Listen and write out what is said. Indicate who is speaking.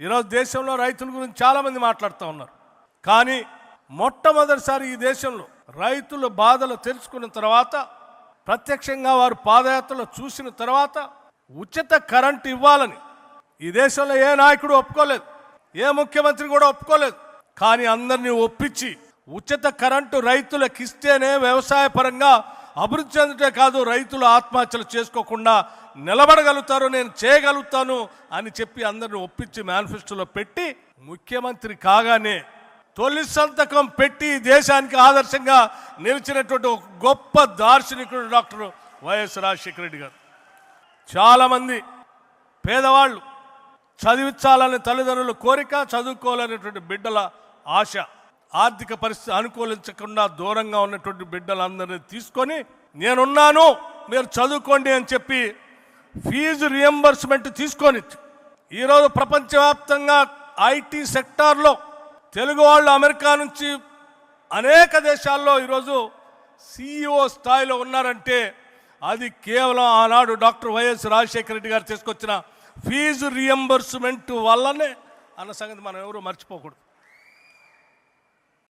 Speaker 1: ఈరోజు దేశంలో రైతుల గురించి చాలామంది మాట్లాడుతూ ఉన్నారు. కానీ మొట్టమొదటిసారి ఈ దేశంలో రైతుల బాధలు తెలుసుకున్న తర్వాత ప్రత్యక్షంగా వారు పాదయాత్రలో చూసిన తర్వాత ఉచిత కరెంటు ఇవ్వాలని ఈ దేశంలో ఏ నాయకుడు ఒప్పుకోలేదు ఏ ముఖ్యమంత్రి కూడా ఒప్పుకోలేదు. కానీ అందరినీ ఒప్పించి ఉచిత కరెంటు రైతులకు ఇస్తేనే వ్యవసాయ పరంగా అభివృద్ధి చెందటే కాదు రైతులు ఆత్మహత్యలు చేసుకోకుండా నిలబడగలుగుతారు నేను చేయగలుగుతాను అని చెప్పి అందరిని ఒప్పించి మేనిఫెస్టోలో పెట్టి ముఖ్యమంత్రి కాగానే తొలి సంతకం పెట్టి దేశానికి ఆదర్శంగా నిలిచినటువంటి ఒక గొప్ప దార్శనికుడు డాక్టర్ వైఎస్ రాజశేఖర రెడ్డి గారు. చాలామంది పేదవాళ్ళు చదివించాలనే తల్లిదండ్రుల కోరిక చదువుకోవాలనేటువంటి బిడ్డల ఆశ ఆర్థిక పరిస్థితి అనుకూలించకుండా దూరంగా ఉన్నటువంటి బిడ్డలందరినీ తీసుకొని నేనున్నాను మీరు చదువుకోండి అని చెప్పి ఫీజు రియంబర్స్మెంట్ తీసుకొని ఈరోజు ప్రపంచవ్యాప్తంగా ఐటీ సెక్టార్లో తెలుగు వాళ్ళు అమెరికా నుంచి అనేక దేశాల్లో ఈరోజు సిఇఓ స్థాయిలో ఉన్నారంటే అది కేవలం ఆనాడు డాక్టర్ వైఎస్ రాజశేఖర రెడ్డి గారు తీసుకొచ్చిన ఫీజు రియంబర్స్మెంట్ వల్లనే అన్న సంగతి మనం ఎవరు మర్చిపోకూడదు.